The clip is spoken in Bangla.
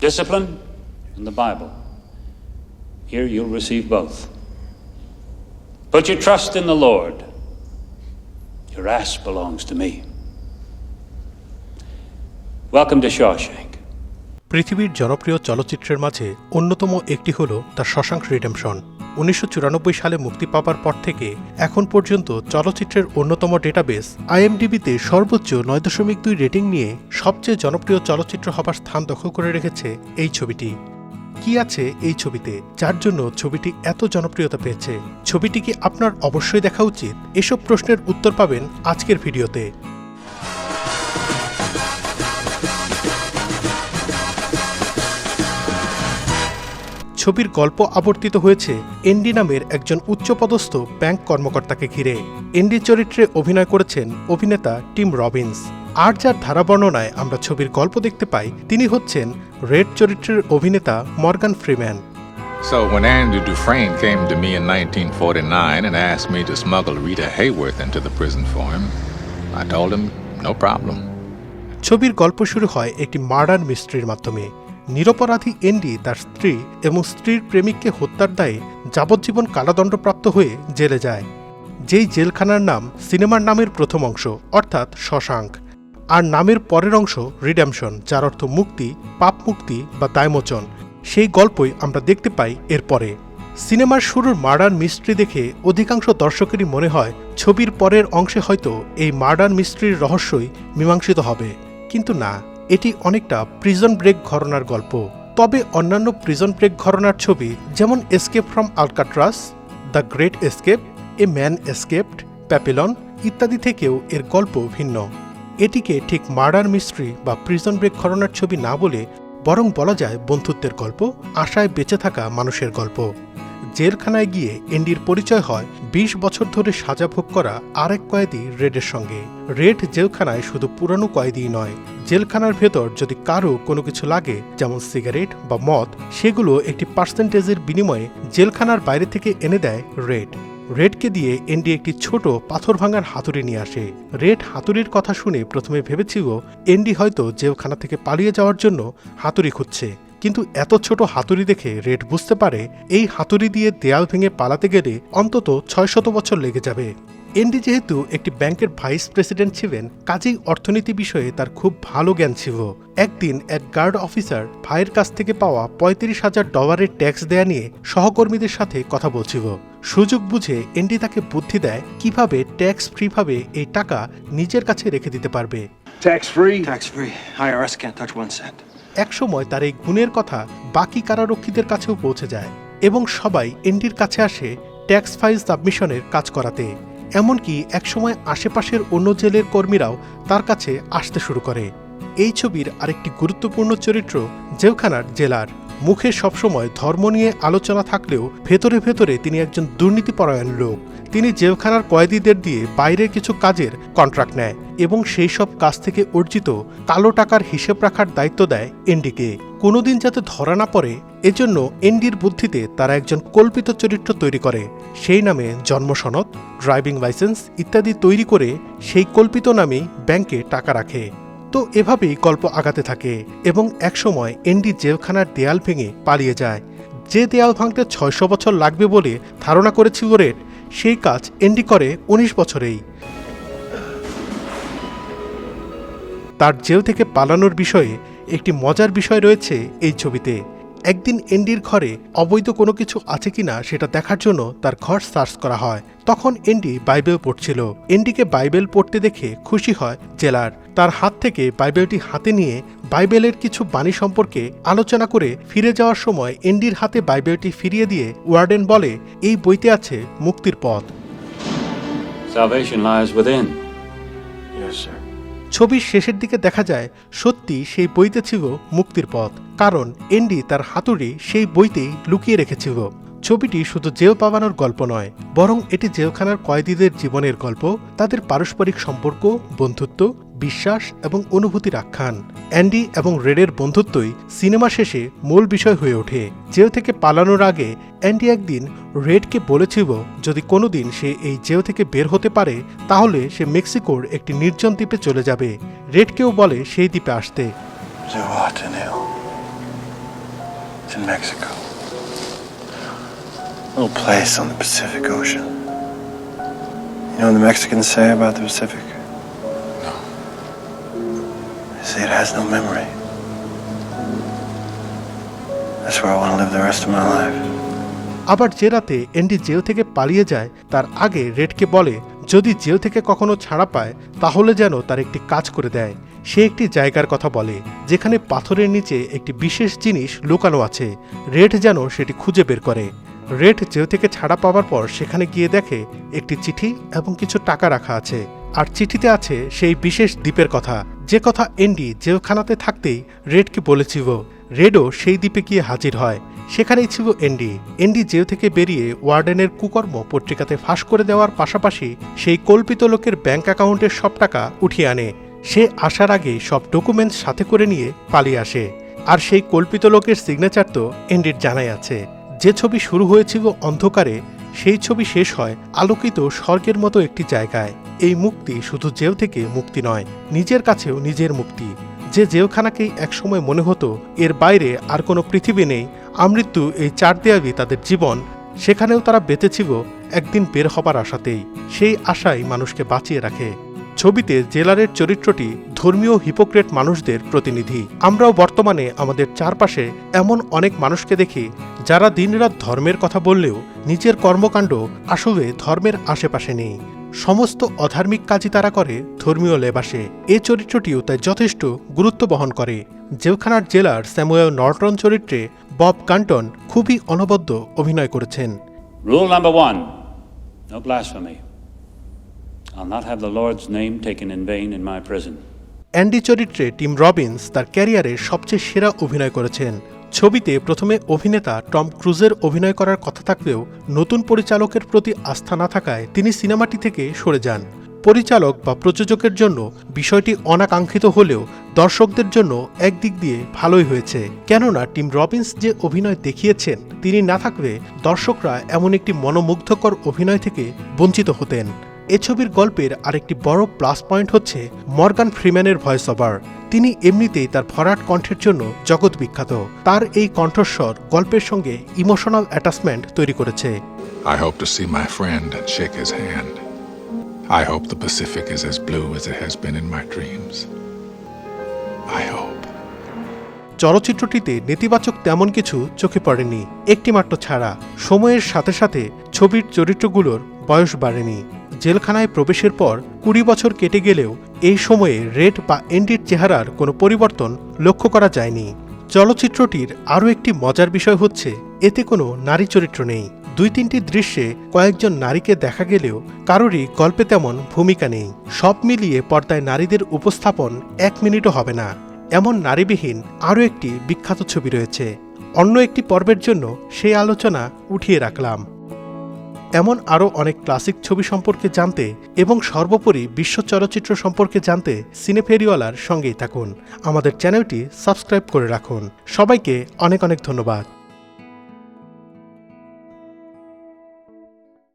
discipline and the Bible. Here you'll receive both. Put your trust in the Lord. Your ass belongs to me. Welcome to Shawshank. পৃথিবীর জনপ্রিয় চলচ্চিত্রের মাঝে অন্যতম একটি হল দ্য শশাঙ্ক রিডেমশন উনিশশো চুরানব্বই সালে মুক্তি পাবার পর থেকে এখন পর্যন্ত চলচ্চিত্রের অন্যতম ডেটাবেস আইএমডিবিতে সর্বোচ্চ নয় দশমিক দুই রেটিং নিয়ে সবচেয়ে জনপ্রিয় চলচ্চিত্র হবার স্থান দখল করে রেখেছে এই ছবিটি। কি আছে এই ছবিতে? যার জন্য ছবিটি এত জনপ্রিয়তা পেয়েছে? ছবিটি কি আপনার অবশ্যই দেখা উচিত? এসব প্রশ্নের উত্তর পাবেন আজকের ভিডিওতে। ছবির গল্প আবর্তিত হয়েছে এনডি নামের একজন উচ্চপদস্থ ব্যাংক কর্মকর্তাকে ঘিরে। এনডি চরিত্রে অভিনয় করেছেন অভিনেতা টিম রবিন্স। আর যার ধারা বর্ণনায় আমরা ছবির গল্প দেখতে পাই তিনি হচ্ছেন রেড চরিত্রের অভিনেতা Morgan Freeman. So when Andrew Dufresne came to me in 1949 and asked me to smuggle Rita Hayworth into the prison for him, I told him, no problem. ছবির গল্প শুরু হয় একটি মার্ডার মিস্ট্রির মাধ্যমে। নিরপরাধী এনডি তার স্ত্রী এবং স্ত্রীর প্রেমিককে হত্যার দায়ে যাবজ্জীবন কারাদণ্ডপ্রাপ্ত হয়ে জেলে যায়। যেই জেলখানার নাম সিনেমার নামের প্রথম অংশ, অর্থাৎ শশাঙ্ক, আর নামের পরের অংশ রিডেমশন, যার অর্থ মুক্তি, পাপ মুক্তি বা দায়মোচন। সেই গল্পই আমরা দেখতে পাই এরপরে সিনেমার শুরুর মার্ডার মিস্ট্রি দেখে অধিকাংশ দর্শকেরই মনে হয় ছবির পরের অংশে হয়তো এই মার্ডার মিস্ট্রির রহস্যই মীমাংসিত হবে। কিন্তু না এটি অনেকটা প্রিজন ব্রেক ঘরনার গল্প। তবে অন্যান্য প্রিজন ব্রেক ঘরনার ছবি যেমন escape from Alcatraz the great escape a man escaped Papillon ইত্যাদি থেকেও এর গল্প ভিন্ন। এটিকে ঠিক মার্ডার মিস্ট্রি বা প্রিজন ব্রেক ঘরনার ছবি না বলে বরং বলা যায় বন্ধুত্বের গল্প, আশায় বেঁচে থাকা মানুষের গল্প। জেলখানায় গিয়ে এন্ডির পরিচয় হয় ২০ বছর ধরে সাজা ভোগ করা আরেক কয়েদি রেডের সঙ্গে। রেড জেলখানায় শুধু পুরানো কয়েদি নয় জেলখানার ভেতর যদি কারও কোনো কিছু লাগে, যেমন সিগারেট বা মদ, সেগুলো একটি পার্সেন্টেজের বিনিময়ে জেলখানার বাইরে থেকে এনে দেয় রেড। রেডকে দিয়ে এন্ডি একটি ছোট পাথর ভাঙার হাতুড়ি নিয়ে আসে। রেড হাতুড়ির কথা শুনে প্রথমে ভেবেছিল এন্ডি হয়তো জেলখানা থেকে পালিয়ে যাওয়ার জন্য হাতুড়ি খুঁজছে। কিন্তু এত ছোট হাতুড়ি দেখে রেড বুঝতে পারে, এই হাতুড়ি দিয়ে দেয়াল ভেঙে পালাতে গেলে অন্তত ছয় শত বছর লেগে যাবে। এনডি যেহেতু একটি ব্যাংকের ভাইস প্রেসিডেন্ট ছিলেন কাজেই অর্থনীতি বিষয়ে তার খুব ভালো জ্ঞান ছিল। একদিন এক গার্ড অফিসার ভাইয়ের কাছ থেকে পাওয়া পঁয়ত্রিশ হাজার ডলারের ট্যাক্স দেয়া নিয়ে সহকর্মীদের সাথে কথা বলছিল। সুযোগ বুঝে এনডি তাকে বুদ্ধি দেয় কীভাবে ট্যাক্স ফ্রিভাবে এই টাকা নিজের কাছে রেখে দিতে পারবে. একসময় তার এই গুণের কথা বাকি কারারক্ষীদের কাছেও পৌঁছে যায় এবং সবাই এনডির কাছে আসে ট্যাক্স ফাইল সাবমিশনের কাজ করাতে। এমনকি একসময় আশেপাশের অন্য জেলের কর্মীরাও তার কাছে আসতে শুরু করে। এই ছবির আরেকটি গুরুত্বপূর্ণ চরিত্র জেলখানার জেলার। মুখে সবসময় ধর্ম নিয়ে আলোচনা থাকলেও ভেতরে ভেতরে তিনি একজন দুর্নীতিপরায়ণ লোক। তিনি জেলখানার কয়েদিদের দিয়ে বাইরের কিছু কাজের কন্ট্রাক্ট নেয় এবং সেই সব কাজ থেকে অর্জিত কালো টাকার হিসেব রাখার দায়িত্ব দেয় এনডিকে। কোনোদিন যাতে ধরা না পড়ে এজন্য এনডির বুদ্ধিতে তারা একজন কল্পিত চরিত্র তৈরি করে। সেই নামে জন্মসনদ, ড্রাইভিং লাইসেন্স ইত্যাদি তৈরি করে সেই কল্পিত নামেই ব্যাংকে টাকা রাখে। তো এভাবেই গল্প আগাতে থাকে এবং একসময় এনডি জেলখানার দেয়াল ভেঙে পালিয়ে যায়। যে দেয়াল ভাঙতে ছয়শো বছর লাগবে বলে ধারণা করেছিল রেড সেই কাজ এনডি করে উনিশ বছরেই। তার জেল থেকে পালানোর বিষয়ে একটি মজার বিষয় রয়েছে এই ছবিতে। একদিন এন্ডির ঘরে অবৈধ কোনো কিছু আছে কিনা সেটা দেখার জন্য তার ঘর সার্চ করা হয় তখন এন্ডি বাইবেল পড়ছিল এন্ডিকে বাইবেল পড়তে দেখে খুশি হয় জেলার তার হাত থেকে বাইবেলটি হাতে নিয়ে বাইবেলের কিছু বাণী সম্পর্কে আলোচনা করে ফিরে যাওয়ার সময় এন্ডির হাতে বাইবেলটি ফিরিয়ে দিয়ে ওয়ার্ডেন বলে এই বইতে আছে মুক্তির পথ Salvation lies within. Yes, sir. ছবির শেষের দিকে দেখা যায়, সত্যি সেই বইতে ছিল মুক্তির পথ। কারণ এন্ডি তার হাতুড়ি সেই বইতেই লুকিয়ে রেখেছিল ছবিটি শুধু জেল পাবানোর গল্প নয়, বরং এটি জেলখানার কয়েদিদের জীবনের গল্প, তাদের পারস্পরিক সম্পর্ক, বন্ধুত্ব বিশ্বাস এবং অনুভূতির আখ্যান অ্যান্ডি এবং রেডের বন্ধুত্বই সিনেমা শেষে মূল বিষয় হয়ে ওঠে। জেল থেকে পালানোর আগে অ্যান্ডি একদিন রেডকে বলেছিল যদি কোনোদিন সে এই জেল থেকে বের হতে পারে, তাহলে সে মেক্সিকোর একটি নির্জন দ্বীপে চলে যাবে। রেডকেও বলে সেই দ্বীপে আসতে। Little place on the Pacific Ocean. You know what the Mexicans say about the Pacific? Say it has no memory. That's where I want to live the rest of my life. আবার যে রাতে এন্ডি জেল থেকে পালিয়ে যায়, তার আগে রেডকে বলে, যদি জেল থেকে কখনো ছাড়া পায়, তাহলে যেন তার একটি কাজ করে দেয়। সে একটি জায়গার কথা বলে, যেখানে পাথরের নিচে একটি বিশেষ জিনিস লুকানো আছে। রেড যেন সেটি খুঁজে বের করে। রেড জেল থেকে ছাড়া পাওয়ার পর সেখানে গিয়ে দেখে, একটি চিঠি এবং কিছু টাকা রাখা আছে। আর চিঠিতে আছে সেই বিশেষ দ্বীপের কথা। যে কথা এন্ডি জেলখানাতে থাকতেই রেডকে বলেছিল রেডও সেই দ্বীপে গিয়ে হাজির হয়। সেখানেই ছিল এন্ডি। এন্ডি জেল থেকে বেরিয়ে ওয়ার্ডেনের কুকর্ম পত্রিকাতে ফাঁস করে দেওয়ার পাশাপাশি সেই কল্পিত লোকের ব্যাংক অ্যাকাউন্টের সব টাকা উঠিয়ে আনে। সে আসার আগে সব ডকুমেন্টস সাথে করে নিয়ে পালিয়ে আসে। আর সেই কল্পিত লোকের সিগনেচার তো এন্ডির জানাই আছে। যে ছবি শুরু হয়েছিল অন্ধকারে, সেই ছবি শেষ হয় আলোকিত স্বর্গের মতো একটি জায়গায়। এই মুক্তি শুধু জেল থেকে মুক্তি নয়, নিজের কাছেও নিজের মুক্তি। যে জেলখানাকেই একসময় মনে হতো এর বাইরে আর কোনো পৃথিবী নেই, আমৃত্যু এই চার দেয়ালই তাদের জীবন, সেখানেও তারা বেঁচেছিল একদিন বের হবার আশাতেই। সেই আশাই মানুষকে বাঁচিয়ে রাখে। ছবিতে জেলারের চরিত্রটি ধর্মীয় হিপোক্রেট মানুষদের প্রতিনিধি। আমরাও বর্তমানে আমাদের চারপাশে এমন অনেক মানুষকে দেখি, যারা দিনরাত ধর্মের কথা বললেও নিজের কর্মকাণ্ড আসলে ধর্মের আশেপাশে নেই। সমস্ত অধার্মিক কাজই তারা করে ধর্মীয় লেবাসে এ চরিত্রটিও তাই যথেষ্ট গুরুত্ব বহন করে জেলখানার জেলার স্যামুয়েল নর্টন চরিত্রে বব কান্টন খুবই অনবদ্য অভিনয় করেছেন Rule number one no blasphemy. I'll not have the Lord's name taken in vain in my prison. Andy চরিত্রে টিম রবিন্স তার ক্যারিয়ারে সবচেয়ে সেরা অভিনয় করেছেন ছবিতে প্রথমে অভিনেতা টম ক্রুজের অভিনয় করার কথা থাকলেও নতুন পরিচালকের প্রতি আস্থা না থাকায় তিনি সিনেমাটি থেকে সরে যান। পরিচালক বা প্রযোজকের জন্য বিষয়টি অনাকাঙ্ক্ষিত হলেও দর্শকদের জন্য একদিক দিয়ে ভালোই হয়েছে। কেননা টিম রবিন্স যে অভিনয় দেখিয়েছেন, তিনি না থাকলে দর্শকরা এমন একটি মনোমুগ্ধকর অভিনয় থেকে বঞ্চিত হতেন। এ ছবির গল্পের আরেকটি বড় প্লাস পয়েন্ট হচ্ছে মর্গান ফ্রিম্যানের ভয়েস ওভার তিনি এমনিতেই তার ভরাট কণ্ঠের জন্য জগৎ বিখ্যাত তার এই কণ্ঠস্বর গল্পের সঙ্গে ইমোশনাল অ্যাটাচমেন্ট তৈরি করেছে I hope to see my friend and shake his hand. I hope the Pacific is as blue as it has been in my dreams. I hope. চলচ্চিত্রটিতে নেতিবাচক তেমন কিছু চোখে পড়েনি একটিমাত্র ছাড়া সময়ের সাথে সাথে ছবির চরিত্রগুলোর বয়স বাড়েনি জেলখানায় প্রবেশের পর কুড়ি বছর কেটে গেলেও এই সময়ে রেড বা এন্ডির চেহারার কোনো পরিবর্তন লক্ষ্য করা যায়নি। চলচ্চিত্রটির আরও একটি মজার বিষয় হচ্ছে, এতে কোনো নারী চরিত্র নেই। দুই তিনটি দৃশ্যে কয়েকজন নারীকে দেখা গেলেও কারোরই গল্পে তেমন ভূমিকা নেই। সব মিলিয়ে পর্দায় নারীদের উপস্থাপন এক মিনিটও হবে না। এমন নারীবিহীন আরও একটি বিখ্যাত ছবি রয়েছে। অন্য একটি পর্বের জন্য সেই আলোচনা উঠিয়ে রাখলাম। এমন আরও অনেক ক্লাসিক ছবি সম্পর্কে জানতে এবং সর্বোপরি বিশ্ব চলচ্চিত্র সম্পর্কে জানতে সিনেফেরিওয়ালার সঙ্গেই থাকুন। আমাদের চ্যানেলটি সাবস্ক্রাইব করে রাখুন। সবাইকে অনেক অনেক ধন্যবাদ।